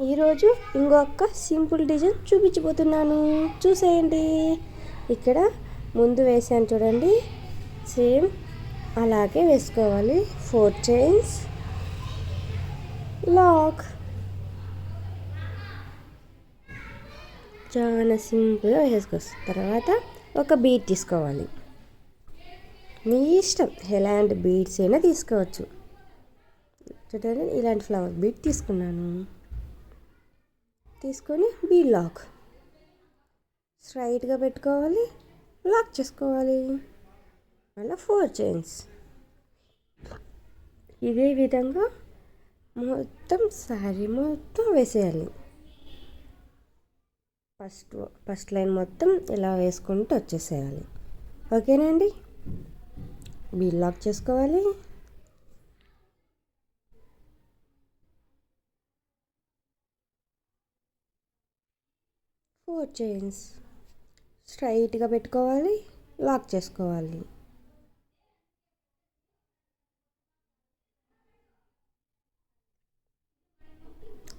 ఈరోజు ఇంకొక simple design చూపించబోతున్నాను. చూసేయండి. ఇక్కడ ముందు వేసాను చూడండి. సేమ్ అలాగే వేసుకోవాలి. Four chains. లాక్. చాలా సింపుల్గా వేసుకోవచ్చు తర్వాత ఒక బీట్ తీసుకోవాలి. మీ ఇష్టం. ఎలాంటి బీట్స్ అయినా తీసుకోవచ్చు. చూడండి ఇలాంటి ఫ్లవర్ బీట్ తీసుకున్నాను. తీసుకొని బీడ్ లాక్ స్ట్రైట్గా పెట్టుకోవాలి. లాక్ చేసుకోవాలి. మళ్ళీ ఫోర్ చైన్స్ ఇదే విధంగా మొత్తం శారీ మొత్తం వేసేయాలి. ఫస్ట్ ఫస్ట్ లైన్ మొత్తం ఇలా వేసుకుంటూ వచ్చేసేయాలి. ఓకేనండి బీల్ లాక్ చేసుకోవాలి. ఫోర్ చైన్స్ స్ట్రైట్గా పెట్టుకోవాలి లాక్ చేసుకోవాలి.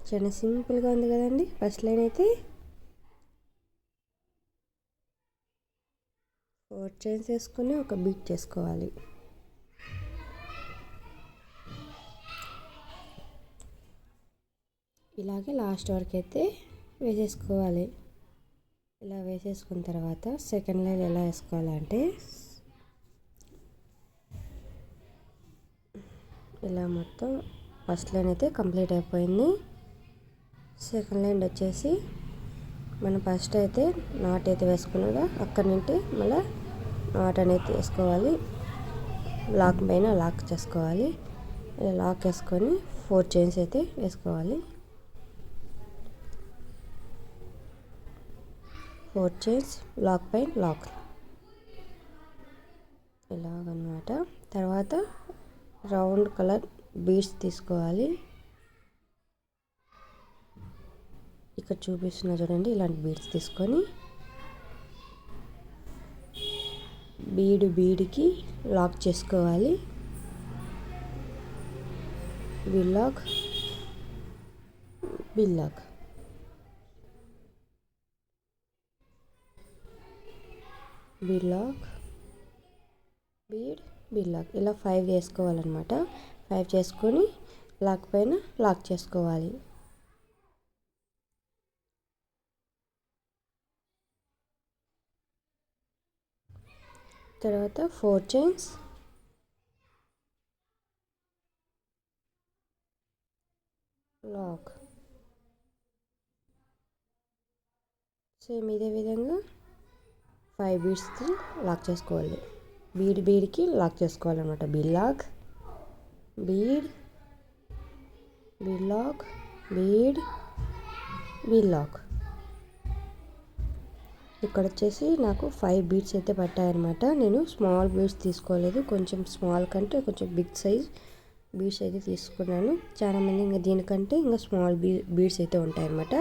చాలా సింపుల్గా ఉంది కదండి ఫస్ట్ లైన్ అయితే. ఫోర్ చైన్స్ వేసుకొని ఒక బీట్ చేసుకోవాలి. ఇలాగే లాస్ట్ వరకు అయితే వేసేసుకోవాలి. ఇలా వేసేసుకున్న తర్వాత సెకండ్ లైన్ ఎలా వేసుకోవాలంటే ఇలా మొత్తం ఫస్ట్ లైన్ అయితే కంప్లీట్ అయిపోయింది. సెకండ్ లైన్ వచ్చేసి మనం ఫస్ట్ అయితే నాట్ అయితే వేసుకున్నాగా అక్కడి నుండి మళ్ళీ నాట్ అనేది వేసుకోవాలి. లాక్ పైన లాక్ చేసుకోవాలి. లాక్ వేసుకొని ఫోర్ చైన్స్ అయితే వేసుకోవాలి. ఫోర్ చైన్స్ లాక్ పైన లాక్ ఇలాగనమాట. తర్వాత రౌండ్ కలర్ బీడ్స్ తీసుకోవాలి. ఇక్కడ చూపిస్తున్నా చూడండి ఇలాంటి బీడ్స్ తీసుకొని బీడు బీడికి లాక్ చేసుకోవాలి. బిల్లాక్ బిల్లాక్ బిల్లాక్ బీడ్ బిల్లాక్ ఇలా ఫైవ్ చేసుకోవాలన్నమాట ఫైవ్ చేసుకొని లాక్ పైన లాక్ చేసుకోవాలి. తర్వాత ఫోర్ చైన్స్ లాక్ సేమ్ ఇదే విధంగా ఫైవ్ బీడ్స్కి లాక్ చేసుకోవాలి. బీడ్ బీడ్కి లాక్ చేసుకోవాలన్నమాట. Bead lock bead bead lock bead bead lock. ఇక్కడ వచ్చేసి నాకు ఫైవ్ బీడ్స్ అయితే పట్టాయన్నమాట. నేను స్మాల్ బీడ్స్ తీసుకోలేదు. కొంచెం స్మాల్ కంటే కొంచెం బిగ్ సైజ్ బీడ్స్ అయితే తీసుకున్నాను. చాలామంది ఇంకా దీనికంటే ఇంకా స్మాల్ బీ బీడ్స్ అయితే ఉంటాయన్నమాట.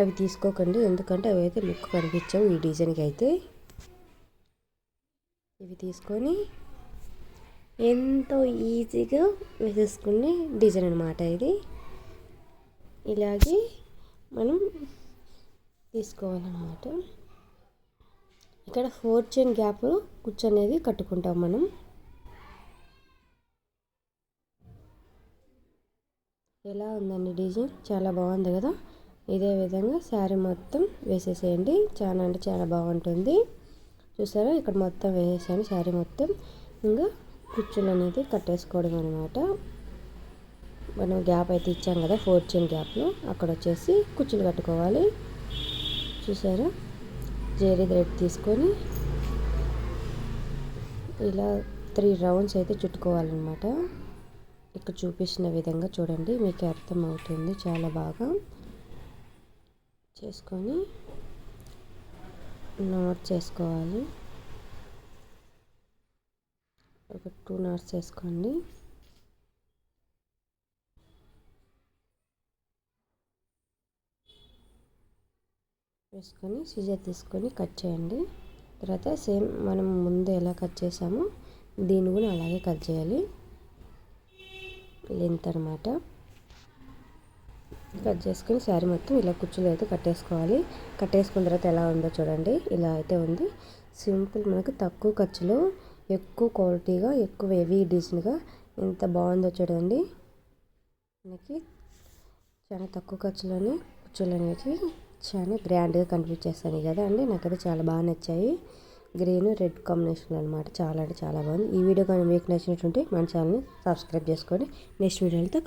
అవి తీసుకోకండి. ఎందుకంటే అవి అయితే లుక్ కనిపించవు ఈ డిజైన్కి అయితే. ఇవి తీసుకొని ఎంతో ఈజీగా వేసేసుకునే డిజైన్ అనమాట ఇది. ఇలాగే మనం తీసుకోవాలన్నమాట. ఇక్కడ ఫోర్ చైన్ గ్యాప్లో కూర్చొనేది కట్టుకుంటాం మనం. ఎలా ఉందండి డిజైన్? చాలా బాగుంది కదా? ఇదే విధంగా శారీ మొత్తం వేసేసేయండి. చాలా అంటే చాలా బాగుంటుంది. చూసారా? ఇక్కడ మొత్తం వేసేసాను శారీ మొత్తం. ఇంకా కుచ్చులు అనేది కట్టేసుకోవడం అనమాట మనం గ్యాప్ అయితే ఇచ్చాం కదా ఫోర్ చైన్ గ్యాప్లో. అక్కడ వచ్చేసి కుచ్చులు కట్టుకోవాలి. చూసారా? జేరీ థ్రెడ్ తీసుకొని ఇలా త్రీ రౌండ్స్ అయితే చుట్టుకోవాలన్నమాట. ఇక్కడ చూపించిన విధంగా చూడండి మీకు అర్థమవుతుంది చాలా బాగా. చేసుకొని నాట్ చేసుకోవాలి. ఒక టూ నాట్స్ వేసుకోండి వేసుకొని సిజర్ తీసుకొని కట్ చేయండి. తర్వాత సేమ్ మనం ముందు ఎలా కట్ చేసామో దీన్ని కూడా అలాగే కట్ చేయాలి. లెంత్ అనమాట కట్ చేసుకుని శారీ మొత్తం ఇలా కుచ్చులు అయితే కట్టేసుకోవాలి. కట్టేసుకున్న తర్వాత ఎలా ఉందో చూడండి. ఇలా అయితే ఉంది. సింపుల్ మనకు తక్కువ ఖర్చులో ఎక్కువ క్వాలిటీగా ఎక్కువ హెవీ డిజైన్గా ఎంత బాగుందో చూడండి. మనకి చాలా తక్కువ ఖర్చులోనే కుచ్చులు అనేవి చాలా గ్రాండ్గా కనిపించేస్తాయి కదా అండి. నాకైతే చాలా బాగా నచ్చాయి. గ్రీన్ రెడ్ కాంబినేషన్ అనమాట చాలా అంటే చాలా బాగుంది. ఈ వీడియో కానీ మీకు నచ్చినట్టుంటే మన ఛానల్ని సబ్స్క్రైబ్ చేసుకోండి నెక్స్ట్ వీడియోలతో